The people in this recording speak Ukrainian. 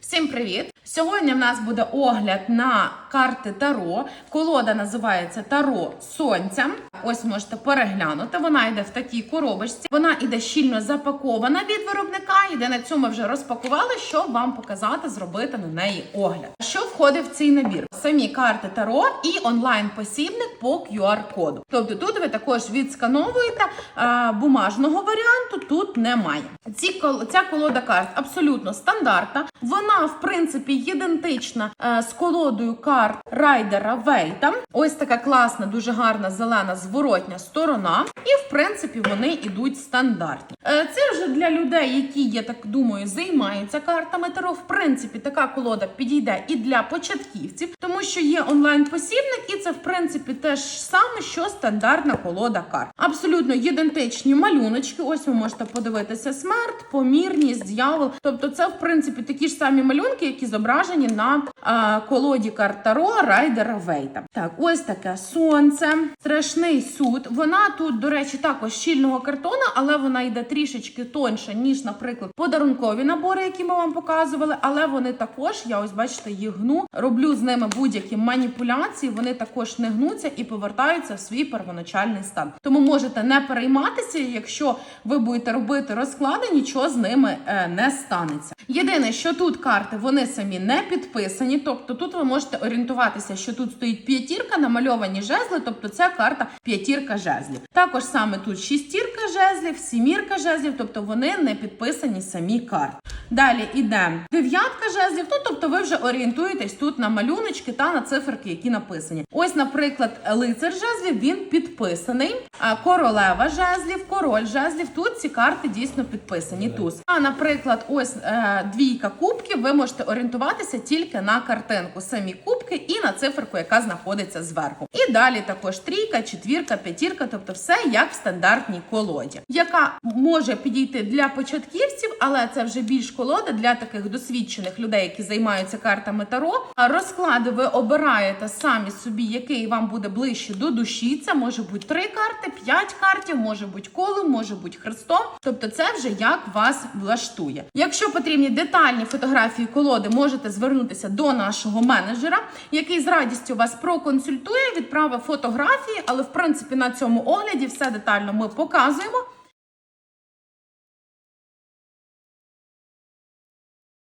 Всім привіт! Сьогодні в нас буде огляд на карти Таро. Колода називається Таро Сонця. Ось можете переглянути. Вона йде в такій коробочці. Вона йде щільно запакована від виробника. Йде на цьому вже розпакували, щоб вам показати, зробити на неї огляд. Що входить в цей набір? Самі карти Таро і онлайн-посібник по QR-коду. Тобто тут ви також відскановуєте а, бумажного варіанту. Тут немає. Ці ця колода карт абсолютно стандартна. Вона, в принципі, ідентична е, з колодою карт райдера Вейта. Ось така класна, дуже гарна зелена зворотня сторона. І, в принципі, вони йдуть стандартні. Е, Це вже для людей, які, я так думаю, займаються картами Таро. В принципі, така колода підійде і для початківців, тому що є онлайн-посібник, і це, в принципі, те ж саме, що стандартна колода карт. Абсолютно ідентичні малюночки. Ось ви можете подивитися смерть, помірність, дьявол. Тобто, це, в принципі, такі ж самі малюнки, які зображені на а, колоді карт Таро Райдера Вейта. Так, ось таке сонце, страшний суд. Вона тут, до речі, також щільного картона, але вона йде трішечки тоньше, ніж, наприклад, подарункові набори, які ми вам показували. Але вони також, я ось бачите, їх гну, роблю з ними будь-які маніпуляції. Вони також не гнуться і повертаються в свій первоначальний стан. Тому можете не перейматися, якщо ви будете робити розклади, нічого з ними е, не станеться. Єдине, що тут карти вони самі не підписані, тобто тут ви можете орієнтуватися, що тут стоїть п'ятірка, намальовані жезли, тобто це карта п'ятірка жезлів. Також саме тут шістірка жезлів, сімірка жезлів, тобто вони не підписані самі карти. Далі іде дев'ятка жезлів. Ну тобто ви вже орієнтуєтесь тут на малюночки та на циферки, які написані. Ось, наприклад, лицар жезлів він підписаний. Королева жезлів, король жезлів. Тут ці карти дійсно підписані. Туз. А наприклад, ось е, двійка кубків. Ви можете орієнтуватися тільки на картинку, самі кубки і на циферку, яка знаходиться зверху. І далі також трійка, четвірка, п'ятірка, тобто все як в стандартній колоді, яка може підійти для початківців, але це вже більш колода для таких досвідчених людей, які займаються картами Таро. Розклади ви обираєте самі собі, який вам буде ближче до душі. Це може бути три карти, п'ять картів, може бути колом, може бути хрестом. Тобто, це вже як вас влаштує. Якщо потрібні детальні фотографії колоди, можете звернутися до нашого менеджера, який з радістю вас проконсультує, відправить фотографії, але в принципі на цьому огляді все детально ми показуємо.